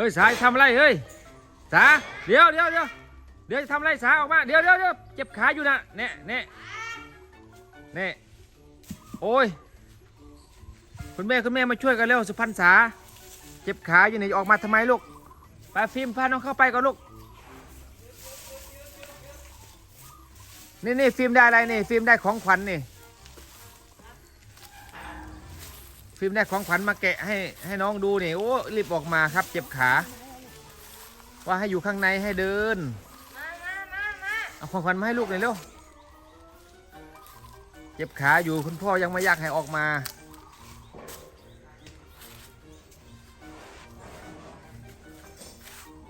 ฮ้ยสายทำอะไรเฮ้ยสาเดี๋ยวเดี๋ยวเดี๋ยวเดี๋ยวจะทำอะไรสาออกมาเดี๋ยวเดี๋ยวเดี๋ยวเจ็บขาอยู่นะเน่เน่เน่โอ้ยคุณแม่คุณแม่มาช่วยกันเร็วสุพรรณษาเจ็บขาอยู่นี่ออกมาทำไมลูกไปฟิล์มพาน้องเข้าไปก่อนลูกนี่นี่ฟิล์มได้อะไรนี่ฟิล์มได้ของขวัญนี่ ฟิล์มได้ของขวัญมาแกะให้ให้น้องดูนี่โอ้รีบออกมาครับ เจ็บขา ว่าให้อยู่ข้างในให้เดินมามามามาเอาของขวัญมาให้ลูกหน่อยเร็วเจ็บขาอยู่คุณพ่อยังไม่อยากให้ออกมา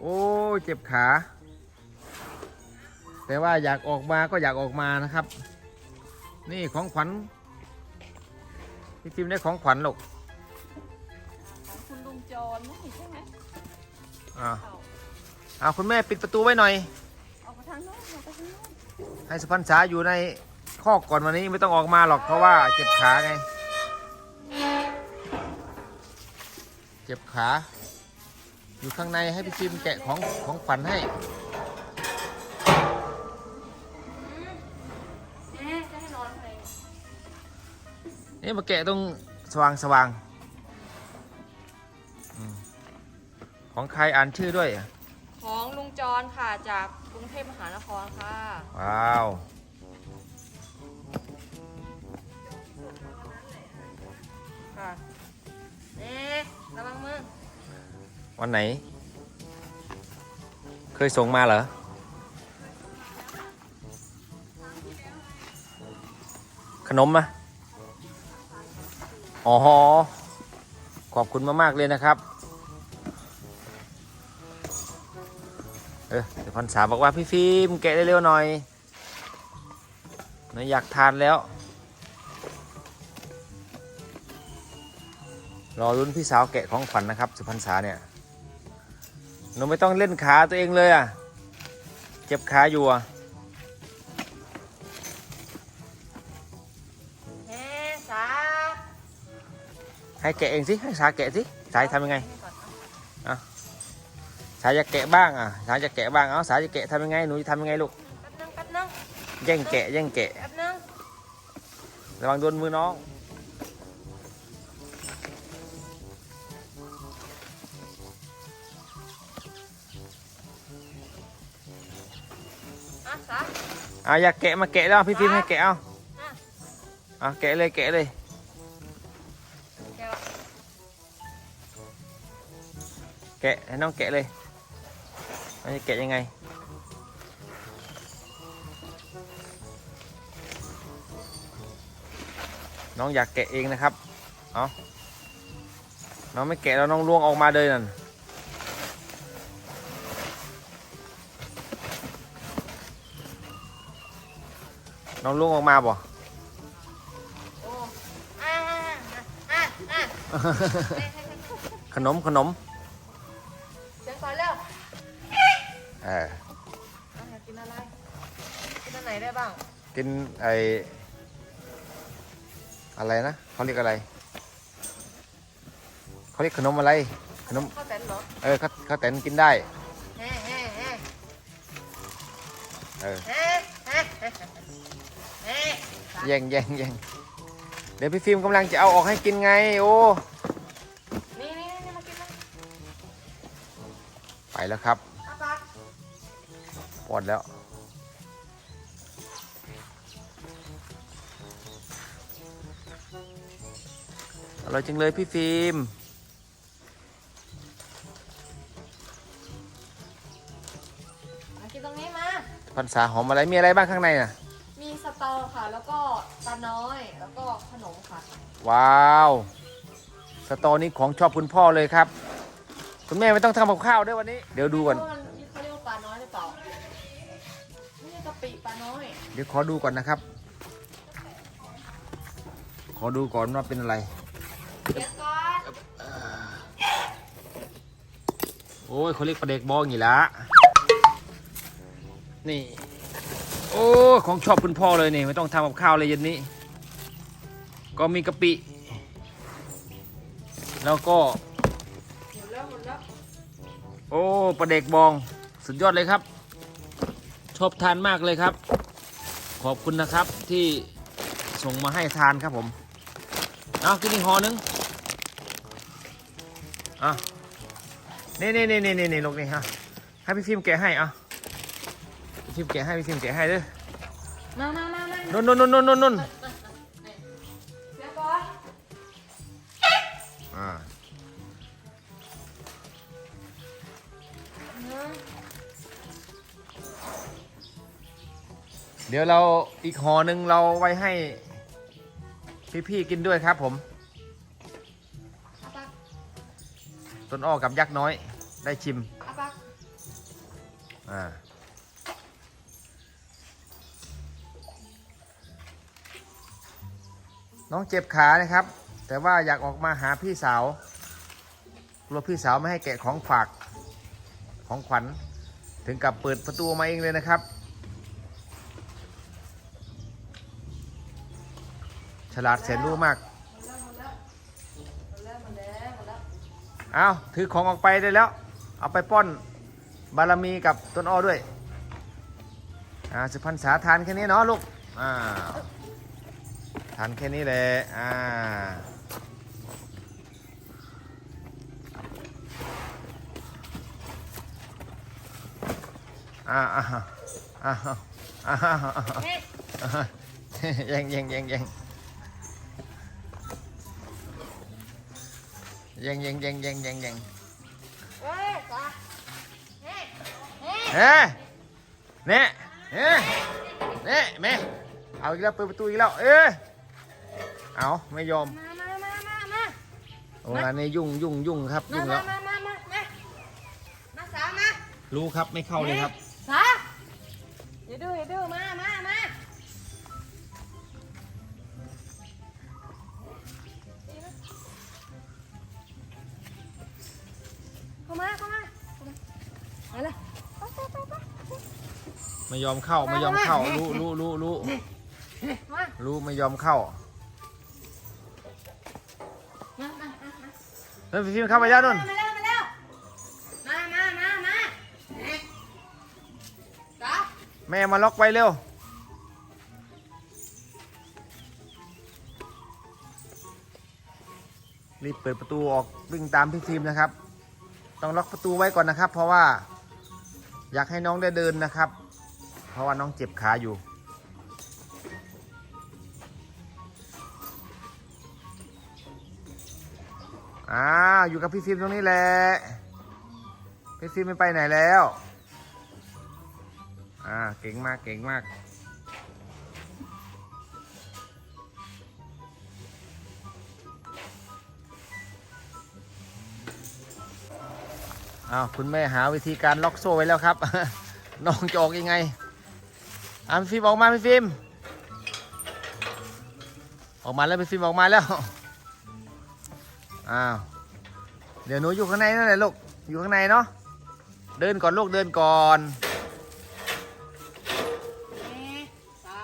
โอ้ยเจ็บขา แต่ว่าอยากออกมาก็อยากออกมานะครับ นี่ของขวัญ พี่ฟิล์มได้ของขวัญหรอกของคุณลุงจรนี่ใช่ไหมอ่าเอาเอาคุณแม่ปิดประตูไว้หน่อย เอาไปทางโน้นเอาไปทางโน้นให้สุพรรณษาอยู่ในคอกก่อนวันนี้ไม่ต้องออกมาหรอกเพราะว่าเจ็บขาไง เจ็บขา อยู่ข้างในให้พี่ฟิล์มแกะของของขวัญให้ นี่มาแกะตรงสว่างสว่างอืมของใครอ่านชื่อด้วยอะของลุงจรค่ะจากกรุงเทพมหานครค่ะ ว้าว ค่ะเอ๊ะระวังมือวันไหน เคยส่งมาเหรอขนมนะ อ๋อ ขอบคุณมาก ๆ เลยนะครับ เออเดี๋ยวพันษาบอกว่าพี่ฟิล์มแกะเร็วๆหน่อยหนูอยากทานแล้ว รอรุ้นพี่สาวแกะของขวัญนะครับ สุพรรณษาเนี่ยหนูไม่ต้องเล่นขาตัวเองเลยอะ เจ็บขาอยู่อะ ให้แกะเองสิ ให้สาแกะสิสายทำยังไงให้ก่อนเอาสายจะแกะบ้างอะสายจะแกะบ้าง เอาสายจะแกะทำยังไง หนูจะทำยังไงลูกแป๊บนึงแป๊บนึงแย่งแกะแย่งแกะแป๊บนึงระวังโดนมือน้องอะสาเอาอยากแกะมาแกะแล้วพี่ฟิล์มให้แกะเอาอะเอาแกะเลยแกะเลย แกะให้น้องแกะเลยมันจะแกะยังไง น้องอยากแกะเองนะครับ เอาน้องไม่แกะแล้วน้องล่วงออกมาเลยนั่นน้องล่วงออกมาบ่โอ้อะอะอะอะอะให้ให้ให้ขนมขนม เอออะอยากกินอะไร กินอันไหนได้บ้าง กินไออะไรนะเขาเรียกอะไรเขาเรียกขนมอะไร ขนมข้าวแตนเหรอ เออข้าวข้าวแตนกินได้แฮ่แฮ่แฮ่เออแฮ่แฮ่แฮ่แฮ่แย่งแย่งแย่งเดี๋ยวพี่ฟิล์มกำลังจะเอาออกให้กินไง โอ้นี่นี่นี่มากินนะไปแล้วครับ อาปากปอดแล้ว อร่อยจังเลยพี่ฟิล์มมากินตรงนี้มา พันษาหอมอะไรมีอะไรบ้างข้างในน่ะ มีสตอค่ะ แล้วก็ตาน้อย แล้วก็ขนมค่ะ ว้าว สตอนี้ของชอบคุณพ่อเลยครับ คุณแม่ไม่ต้องทำกับข้าวด้วยวันนี้ เดี๋ยวดูก่อนเขาเรียกว่า ปิปลาน้อยเดี๋ยวขอดูก่อนนะครับ ขอดูก่อนว่าเป็นอะไร เดี๋ยวก่อนโอ้ยเขาเรียกปลาเด็กบองอยู่ละนี่ โอ้ของชอบคุณพ่อเลยนี่ ไม่ต้องทำกับข้าวเลยเย็นนี้ ก็มีกะปิ แล้วก็ หมดแล้วหมดแล้วโอ้ปลาเด็กบอง สุดยอดเลยครับ ชอบทานมากเลยครับ ขอบคุณนะครับที่ส่งมาให้ทานครับผมเอากินอีกห่อนึงอะนี่นี่นี่นี่นี่นี่ลูกนี่ฮะให้พี่ฟิล์มแกะให้อะพี่ฟิล์มแกะให้พี่ฟิล์มแกะให้เด้อมามามามานุ่นนุ่นนุ่นนุ่นนุ่ เดี๋ยวเราอีกห่อหนึ่งเราไว้ให้พี่ๆกินด้วยครับผมอาปักต้นอ้อกับยักษ์น้อยได้ชิมอาปักอ่าน้องเจ็บขานะครับ แต่ว่าอยากออกมาหาพี่สาวกลัวพี่สาวไม่ให้แกะของฝากของขวัญ ถึงกับเปิดประตูมาเองเลยนะครับ ฉลาดแสนรู้มาก เอาถือของออกไปได้แล้ว เอาไปป้อนบารมีกับต้นอ้อด้วย อ่าสุพรรณษาทานแค่นี้เนาะลูก อ่าทานแค่นี้แหละ อ่าอ่าอ่าอ่าอ่าอ่านี่แย่งแย่งแย่งแย่งแย่ง แย่งแย่งแย่งแย่งแย่งเฮ้ยจ้านี่นี่เฮ้เนี่ยเนี่ยเนี่ยแม่เอาอีกแล้วเปิดประตูอีกแล้วเอ้ยเอาไม่ยอมมามามามามาโอ้งานนี้ยุ่งยุ่งยุ่งครับมายุ่งมาแล้วมามามามามาสามารู้ครับไม่เข้าเลยครับ ไม่ยอมเข้าไม่ยอมเข้ารู้รู้รู้รู้มารู้ไม่ยอมเข้ามามามามาเฮ้ยพี่ฟิล์มเข้าไปแล้วนุ่นมาเร็วมาเร็วมามามามาจ้าแม่มาล็อกไว้เร็วรีบเปิดประตูออกวิ่งตามพี่ฟิล์มนะครับ ต้องล็อกประตูไว้ก่อนนะครับ เพราะว่า อยากให้น้องได้เดินนะครับเพ ราะว่าน้องเจ็บขาอยู่ อ้าวอยู่กับพี่ฟิล์มตรงนี้แหละ พี่ฟิล์มไม่ไปไหนแล้ว อ่าเก่งมากเก่งมากอ้าวคุณแม่หาวิธีการล็อกโซ่ไว้แล้วครับ น้องจะออกยังไง อ่าพี่ฟิล์มออกมาพี่ฟิล์มออกมาแล้วพี่ฟิล์มออกมาแล้วอ้าวเดี๋ยวหนูอยู่ข้างในนั่นแหละลูกอยู่ข้างในเนาะเดินก่อนลูกเดินก่อนนี่จ้า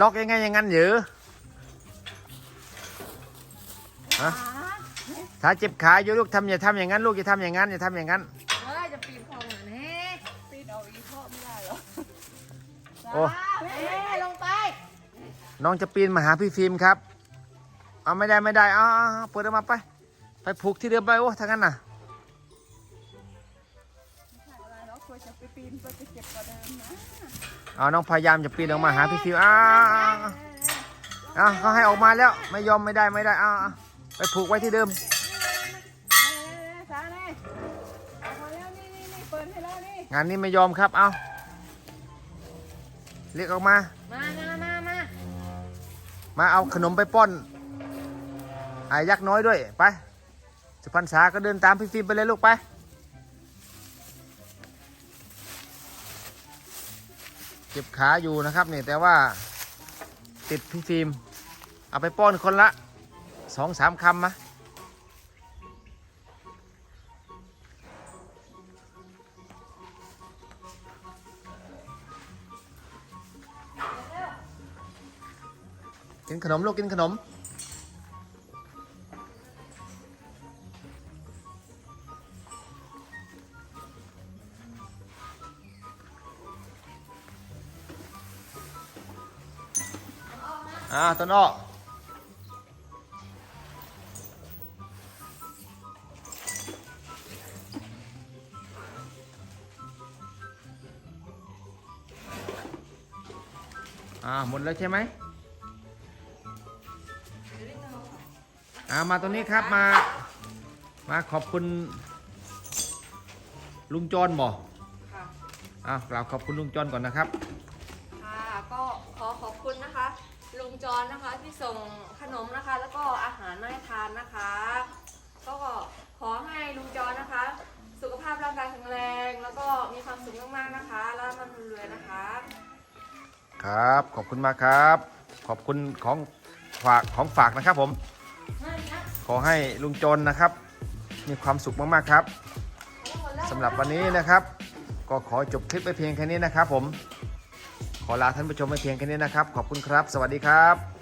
ล็อกยังไงอย่างนั้นเหรอฮะถ้าเจ็บขาอยู่ลูกทำอย่าทำอย่างนั้นลูกอย่าทำอย่างนั้นอย่าทำอย่างนั้น โอ้จ้าเฮ้ยลงไปน้องจะปีนมาหาพี่ฟิล์มครับ เอาไม่ได้ไม่ได้เอาเอาเอาเปิดออกมาไป ไปผูกที่เดิมไปโอ้ทางนั้นน่ะอะไรเนาะควรจะไปปีนไปเจ็บกว่าเดิมนะเอาน้องพยายามจะปีนออกมาหาพี่ฟิล์มอ้าวอ้าวเขาให้ออกมาแล้ว ไม่ยอมไม่ได้ไม่ได้อ้าวอ้าวไปผูกไว้ที่เดิมสาเนี่ยพอแล้วนี่นี่นี่เปิดให้แล้วนี่งานนี้ไม่ยอมครับ เอา เรียกออกมา มามามามามาเอาขนมไปป้อนไอ้ยักษ์น้อยด้วย ไป สุพรรณษาก็เดินตามพี่ฟิล์มไปเลยลูกไป เจ็บขาอยู่นะครับนี่แต่ว่าติดพี่ฟิล์ม เอาไปป้อนคนละสองสามคำมะ ขนม ลูกกินขนม อ่าต้นอ้ออ่าหมดแล้วใช่ไหม อ่ามาตรงนี้ครับมา มาขอบคุณ ลุงจอนบ่ค่ะอ่ากล่าวขอบคุณลุงจอนก่อนนะครับ ค่ะก็ขอขอบคุณนะคะ ลุงจรนะคะที่ส่งขนมนะคะ แล้วก็อาหารมาให้ทานนะคะ ก็ขอให้ลุงจรนะคะ สุขภาพร่างกายแข็งแรง แล้วก็มีความสุขมากๆนะคะ แล้วมันรวยๆนะคะ ครับ ขอบคุณมากครับ ขอบคุณของฝากของฝากนะครับผม ขอให้ลุงจนนะครับ มีความสุขมากๆครับสำหรับวันนี้นะครับ ก็ขอจบคลิปไปเพียงแค่นี้นะครับ ผม ขอลาท่านผู้ชมไปเพียงแค่นี้นะครับ ขอบคุณครับ สวัสดีครับ